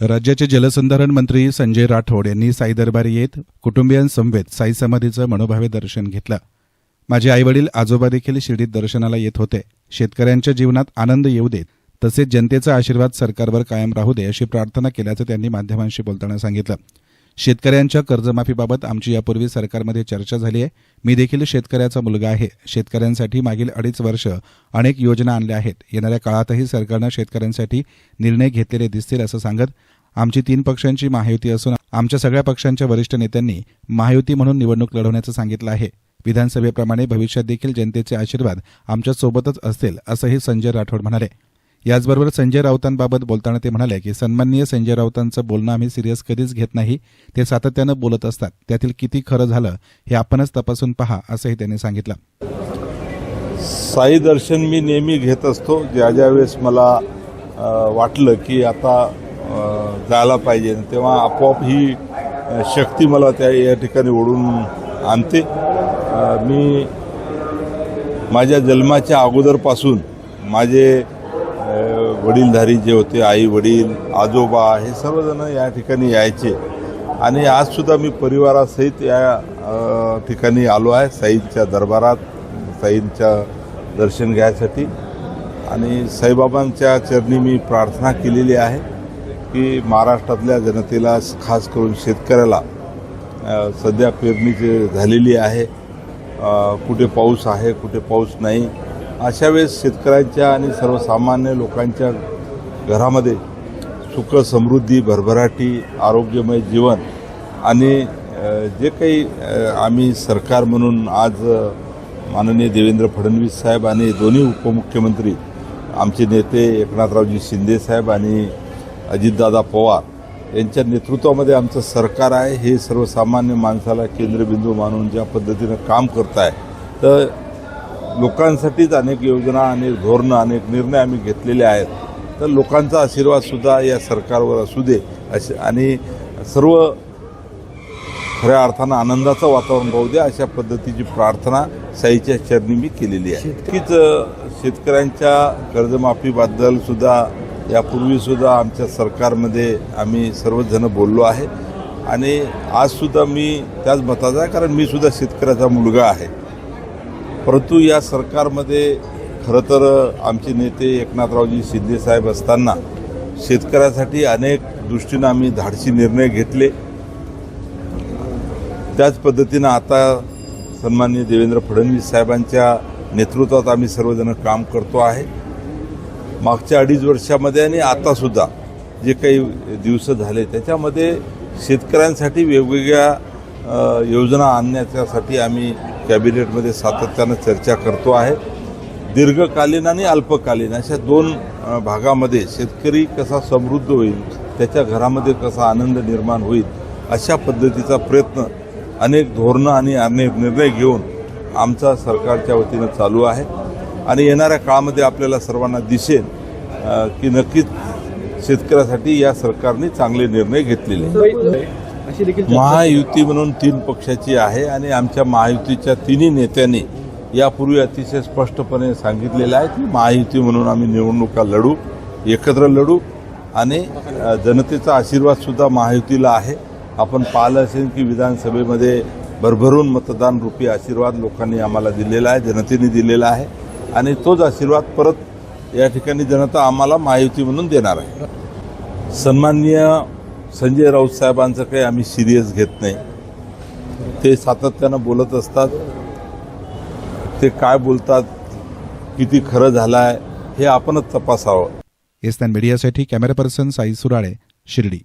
राज्याचे जलसंधारण मंत्री संजय राठोड यांनी साई दरबारी येत कुटुंबियांसमवेत साई समाधीचं मनोभावे दर्शन घेतलं. माझे आईवडील आजोबा देखील शिर्डीत दर्शनाला येत होते. शेतकऱ्यांच्या जीवनात आनंद येऊ देत तसेच जनतेचा आशीर्वाद सरकारवर कायम राहू दे अशी प्रार्थना केल्याचं त्यांनी माध्यमांशी बोलताना सांगितलं. शेतकऱ्यांच्या कर्जमाफीबाबत आमची यापूर्वी सरकारमध्ये चर्चा झाली आहे. मी देखील शेतकऱ्याचा मुलगा आहे. शेतकऱ्यांसाठी मागील अडीच वर्ष अनेक योजना आणल्या आहेत. येणाऱ्या काळातही सरकारनं शेतकऱ्यांसाठी निर्णय घेतलेले दिसतील असं सांगत आमची तीन पक्षांची महायुती असून आमच्या सगळ्या पक्षांच्या वरिष्ठ नेत्यांनी महायुती म्हणून निवडणूक लढवण्याचं सांगितलं आहे. विधानसभेप्रमाणे भविष्यात देखील जनतेचे आशीर्वाद आमच्या सोबतच असतील असंही संजय राठोड म्हणाले. याचबरोबर संजय राऊतांबाबत बोलताना ते म्हणाले की सन्माननीय संजय राऊतांचं बोलणं आम्ही सिरियस कधीच घेत नाही. ते सातत्यानं बोलत असतात. त्यातील किती खरं झालं हे आपणच तपासून पहा असंही त्यांनी सांगितलं. साई दर्शन मी नेहमी घेत असतो. ज्या ज्या वेळेस मला वाटलं की आता जायला पाहिजे तेव्हा आपोआप ही शक्ती मला त्या या ठिकाणी ओढून आणते. मी माझ्या जन्माच्या अगोदरपासून माझे वडीलधारी जे होते आई वडील आजोबा हे सर्वजण या ठिकाणी यायचे. आणि आज सुद्धा मी परिवारासहित या ठिकाणी आलो आहे साईंच्या दरबारात साईंच्या दर्शन घ्यायसाठी. आणि साईबाबांच्या चरणी मी प्रार्थना केलेली आहे की महाराष्ट्रातल्या जनतेला खास करून शेतकऱ्याला सध्या सध्या जे झालेली आहे. कुठे पाऊस आहे कुठे पाऊस नाही. अशा वेळेस शेतकऱ्यांच्या आणि सर्वसामान्य लोकांच्या घरामध्ये सुख समृद्धी भरभराटी आरोग्यमय जीवन आणि जे काही आम्ही सरकार म्हणून आज माननीय देवेंद्र फडणवीस साहेब आणि दोन्ही उपमुख्यमंत्री आमचे नेते एकनाथरावजी शिंदे साहेब आणि अजितदादा पवार यांच्या नेतृत्वामध्ये आमचं सरकार आहे. हे सर्वसामान्य माणसाला केंद्रबिंदू मानून ज्या पद्धतीनं काम करत आहे तर लोकांसाठीच अनेक योजना अनेक धोरणं अनेक निर्णय आम्ही घेतलेले आहेत. तर लोकांचा आशीर्वाद सुद्धा या सरकारवर असू दे असे आणि सर्व खऱ्या अर्थानं आनंदाचं वातावरण राहू दे अशा पद्धतीची प्रार्थना साईच्या चरणी मी केलेली आहे. नक्कीच शेतकऱ्यांच्या कर्जमाफीबद्दल सुद्धा यापूर्वी सुद्धा आमच्या सरकारमध्ये आम्ही सर्वच जण बोललो आहे. आणि आज सुद्धा मी त्याच मताचा आहे कारण मी सुद्धा शेतकऱ्याचा मुलगा आहे. परंतु या सरकारमध्ये खरं तर आमचे नेते एकनाथरावजी शिंदे साहेब असताना शेतकऱ्यासाठी अनेक दृष्टीनं आम्ही धाडसी निर्णय घेतले. त्याच पद्धतीनं आता सन्माननीय देवेंद्र फडणवीस साहेबांच्या नेतृत्वात आम्ही सर्वजण काम करतो आहे. मागच्या अडीच वर्षामध्ये आणि आतासुद्धा जे काही दिवस झाले त्याच्यामध्ये शेतकऱ्यांसाठी वेगवेगळ्या योजना आणण्याच्यासाठी आम्ही कॅबिनेटमध्ये सातत्यानं चर्चा करतो आहे. दीर्घकालीन आणि अल्पकालीन अशा दोन भागामध्ये शेतकरी कसा समृद्ध होईल त्याच्या घरामध्ये कसा आनंद निर्माण होईल अशा पद्धतीचा प्रयत्न अनेक धोरणं आणि अनेक निर्णय घेऊन आमचा सरकारच्या वतीनं चालू आहे. आणि येणाऱ्या काळामध्ये आपल्याला सर्वांना दिसेल की नक्कीच शेतकऱ्यासाठी या सरकारने चांगले निर्णय घेतलेले आहेत. महायुती म्हणून तीन पक्षाची आहे आणि आमच्या महायुतीच्या तिन्ही नेत्यांनी यापूर्वी अतिशय स्पष्टपणे सांगितलेलं आहे की महायुती म्हणून आम्ही निवडणुका लढू एकत्र लढू आणि जनतेचा आशीर्वाद सुद्धा महायुतीला आहे. आपण पाहिलं असेल की विधानसभेमध्ये भरभरून मतदान रूपी आशीर्वाद लोकांनी आम्हाला दिलेला आहे जनतेने दिलेला आहे आणि तोच आशीर्वाद परत या ठिकाणी जनता आम्हाला महायुती म्हणून देणार आहे. सन्माननीय संजय राऊत साहेबांचं काही आम्ही सिरियस घेत नाही. ते सातत्यानं बोलत असतात. ते काय बोलतात किती खरं झालं आहे हे आपणच तपासावं. एस मीडियासाठी कॅमेरा पर्सन साई सुराळे शिर्डी.